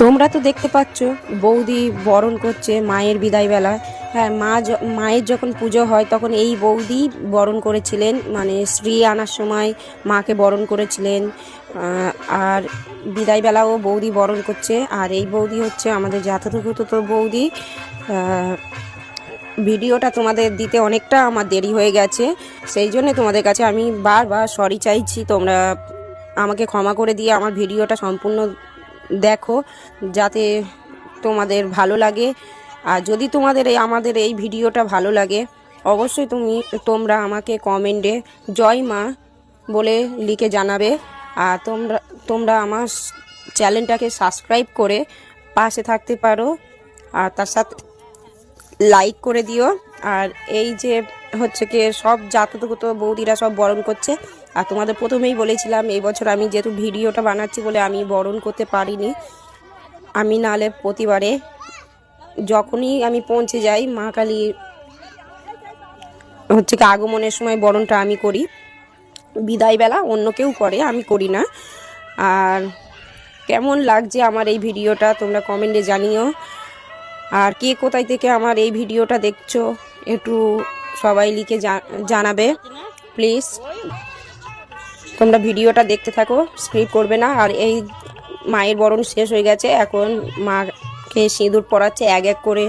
তোমরা তো দেখতে পাচ্ছ, বৌদি বরণ করছে মায়ের বিদায় বেলা হ্যাঁ মা মায়ের যখন পুজো হয়, তখন এই বৌদি বরণ করেছিলেন মানে শ্রী আনার সময় মাকে বরণ করেছিলেন। আর বিদায় বেলাও বৌদি বরণ করছে, আর এই বৌদি হচ্ছে আমাদের যথাযথ তো বৌদি ভিডিওটা তোমাদের দিতে অনেকটা আমার দেরি হয়ে গেছে, সেই জন্য তোমাদের কাছে আমি বারবার সরি চাইছি। তোমরা আমাকে ক্ষমা করে দিয়ে আমার ভিডিওটা সম্পূর্ণ দেখো যাতে তোমাদের ভালো লাগে। আর যদি তোমাদের এই, আমাদের এই ভিডিওটা ভালো লাগে, অবশ্যই তুমি, তোমরা আমাকে কমেন্টে জয় মা বলে লিখে জানাবে। আর তোমরা তোমরা আমার চ্যানেলটাকে সাবস্ক্রাইব করে পাশে থাকতে পারো। আর তার সাথে লাইক করে দিও। আর এই যে হচ্ছে কি, সব জাতগত বৌদিরা সব বরণ করছে। আর তোমাদের প্রথমেই বলেছিলাম, এই বছর আমি যেহেতু ভিডিওটা বানাচ্ছি বলে আমি বরণ করতে পারিনি, আমি নালে প্রতিবারে যখনই আমি পৌঁছে যাই, মা কালী হচ্ছে কি আগমনের সময় বরণটা আমি করি। বিদায় বেলা অন্য কেউ করে, আমি করি না। আর কেমন লাগছে আমার এই ভিডিওটা, তোমরা কমেন্টে জানিও। আর কে কোথায় থেকে আমার এই ভিডিওটা দেখছ, একটু সবাই লিখে জানাবে, প্লিজ। তোমরা ভিডিওটা দেখতে থাকো স্ক্রিপ করবে না। আর এই মায়ের বরণ শেষ হয়ে গেছে। এখন মাকে সিঁদুর পরাচ্ছে এক এক করে।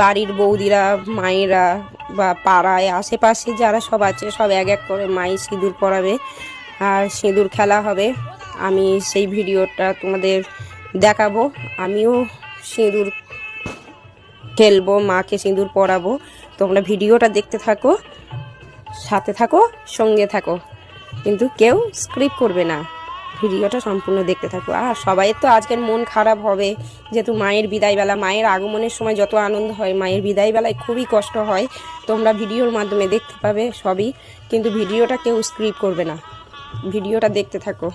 বাড়ির বৌদিরা, মায়েরা বা পাড়ায় আশেপাশে যারা সব আছে, সব এক এক করে মাই সিঁদুর পরাবে। আর সিঁদুর খেলা হবে। আমি সেই ভিডিওটা তোমাদের দেখাবো। আমিও সিঁদুর খেলব, মাকে সিঁদুর পরাবো। তোমরা ভিডিওটা দেখতে থাকো, সাথে থাকো, সঙ্গে থাকো। কিন্তু কেউ স্ক্রিপ করবে না। ভিডিওটা সম্পূর্ণ দেখতে থাকো। আর সবাই তো আজকের মন খারাপ হবে, যেহেতু মায়ের বিদায়বেলা, মায়ের আগমনের সময় যত আনন্দ হয়, মায়ের বিদায়বেলায় খুবই কষ্ট হয়। তোমরা ভিডিওর মাধ্যমে দেখতে পাবে সবই, কিন্তু ভিডিওটা কেউ স্ক্রিপ্ট করবে না। ভিডিওটা দেখতে থাকো।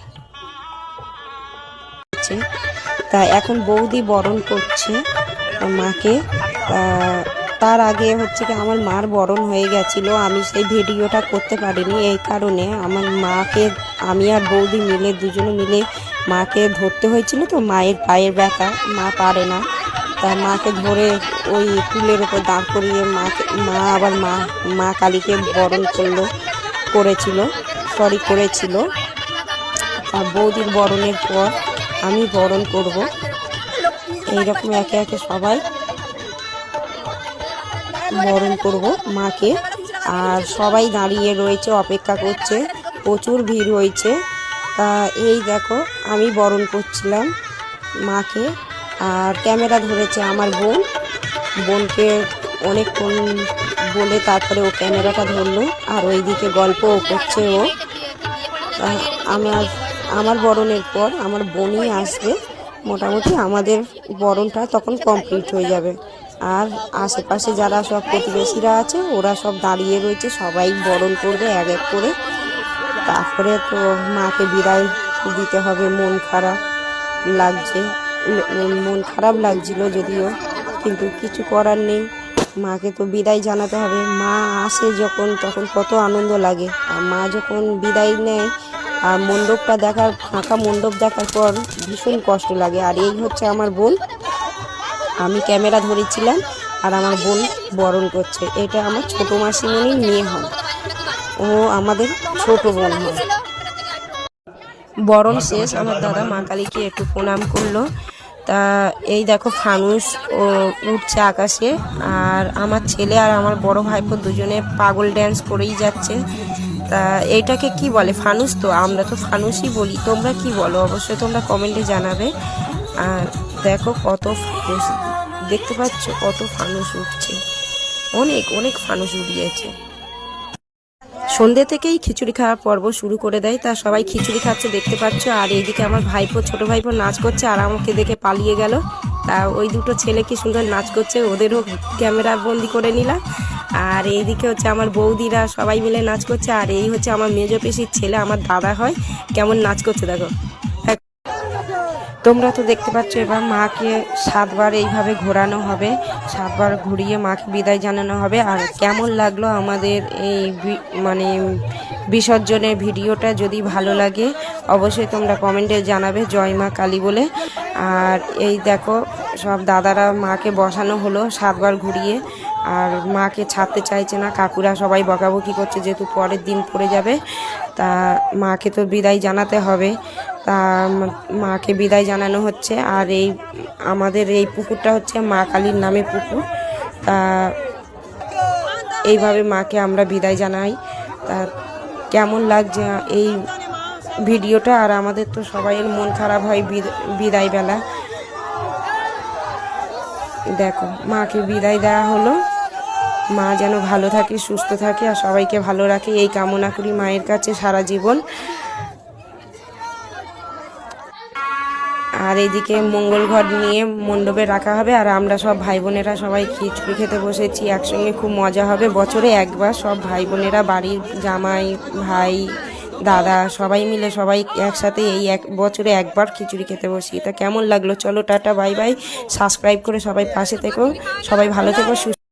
তা এখন বৌদি বরণ করছে, মাকে তার আগে হচ্ছে কি আমার মার বরণ হয়ে গেছিল। আমি সেই ভিডিওটা করতে পারিনি এই কারণে আমার মাকে, আমি আর বৌদি মিলে, দুজনে মিলে মাকে ধরতে হয়েছিল তো, মায়ের পায়ের ব্যথা, মা পারে না। তা মাকে ধরে ওই টুলের ওপর দাঁড় করিয়ে মাকে, মা আবার মা মা কালীকে বরণ করল, করেছিল সরি করেছিল। বৌদির বরণের পর আমি বরণ করব। এইরকম একে একে সবাই বরণ করব মাকে। আর সবাই দাঁড়িয়ে রয়েছে, অপেক্ষা করছে। প্রচুর ভিড় হয়েছে। তা এই দেখো, আমি বরণ করছিলাম মাকে। আর ক্যামেরা ধরেছে আমার বোন। বোনকে অনেকক্ষণ বলে তারপরে ও ক্যামেরাটা ধরলো। আর ওইদিকে গল্পও করছে ও। আমার আমার বরণের পর আমার বোনই আসবে। মোটামুটি আমাদের বরণটা তখন কমপ্লিট হয়ে যাবে। আর আশেপাশে যারা সব প্রতিবেশীরা আছে, ওরা সব দাঁড়িয়ে রয়েছে, সবাই বরণ করবে এক এক করে। তারপরে তো মাকে বিদায় দিতে হবে, মন খারাপ লাগছে, মন খারাপ লাগছিল যদিও, কিন্তু কিছু করার নেই। মাকে তো বিদায় জানাতে হবে। মা আসে যখন, তখন কত আনন্দ লাগে। আর মা যখন বিদায় নেয়, আর মণ্ডপটা দেখার, ফাঁকা মণ্ডপ দেখার পর ভীষণ কষ্ট লাগে। আর এই হচ্ছে আমার বোন। আমি ক্যামেরা ধরেছিলাম আর আমার বোন বরণ করছে। এটা আমার ছোট মাসিমণির মেয়ে হয়। ও আমাদের ছোট বোন হয়। বরণ শেষ, আমার দাদা মা কালীকে একটু প্রণাম করল। তা এই দেখো ফানুস, ও উঠছে আকাশে আর আমার ছেলে আর আমার বড় ভাইপো দুজনে পাগল ড্যান্স করেই যাচ্ছে। তা এইটাকে কি বলে? ফানুস তো, আমরা তো ফানুসই বলি। তোমরা কি বলো? অবশ্যই তোমরা কমেন্টে জানাবে। আর দেখো কত ফানুস। দেখতে পাচ্ছ কত ফানুস উঠছে। অনেক অনেক ফানুস উঠিয়েছে সন্ধ্যে থেকেই খিচুড়ি খাওয়ার পর্ব শুরু করে দেয়। তা সবাই খিচুড়ি খাচ্ছে, দেখতে পাচ্ছ। আর এইদিকে আমার ভাইপো, ছোট ভাইপো নাচ করছে, আর আমাকে দেখে পালিয়ে গেল। তা ওই দুটো ছেলে কি সুন্দর নাচ করছে, ওদেরও ক্যামেরা বন্দি করে নিলাম। আর এইদিকে হচ্ছে আমার বৌদিরা সবাই মিলে নাচ করছে। আর এই হচ্ছে আমার মেজো পিসির ছেলে, আমার দাদা হয়। কেমন নাচ করছে দেখো। তোমরা তো দেখতে পাচ্ছ এবার মাকে সাতবার এইভাবে ঘোরানো হবে। সাতবার ঘুরিয়ে মাকে বিদায় জানানো হবে। আর কেমন লাগল আমাদের এই মানে বিসর্জনের ভিডিওটা? যদি ভালো লাগে, অবশ্যই তোমরা কমেন্টে জানাবে জয় মা কালী বলে। আর এই দেখো, সব দাদারা মাকে বসানো হলো সাতবার ঘুরিয়ে। আর মাকে ছাড়তে চাইছে না, কাকুরা সবাই বকাবকি করছে, যেহেতু পরের দিন পড়ে যাবে, তা মাকে তো বিদায় জানাতে হবে, তা মাকে বিদায় জানানো হচ্ছে, আর এই আমাদের এই পুকুরটা হচ্ছে মা কালীর নামে পুকুর, তা এইভাবে মাকে আমরা বিদায় জানাই, তা কেমন লাগছে এই ভিডিওটা, আর আমাদের তো সবাইয়ের মন খারাপ হয় বিদ- বিদায় বেলা দেখো, মাকে বিদায় দেওয়া হলো। মা যেন ভালো থাকে, সুস্থ থাকে আর সবাইকে ভালো রাখে। এই কামনা করি মায়ের কাছে সারা জীবন। আর এইদিকে মঙ্গল ঘর নিয়ে মণ্ডপে রাখা হবে আর আমরা সব ভাই বোনেরা সবাই খিচুড়ি খেতে বসেছি। একসঙ্গে খুব মজা হবে। বছরে একবার সব ভাই বোনেরা বাড়ির জামাই, ভাই, দাদা সবাই মিলে সবাই একসাথে এই এক বছরে একবার খিচুড়ি খেতে বসি। তা কেমন লাগল? চলো টাটা বাই বাই সাবস্ক্রাইব করে সবাই পাশে থেকো। সবাই ভালো থেকো, সুস্থ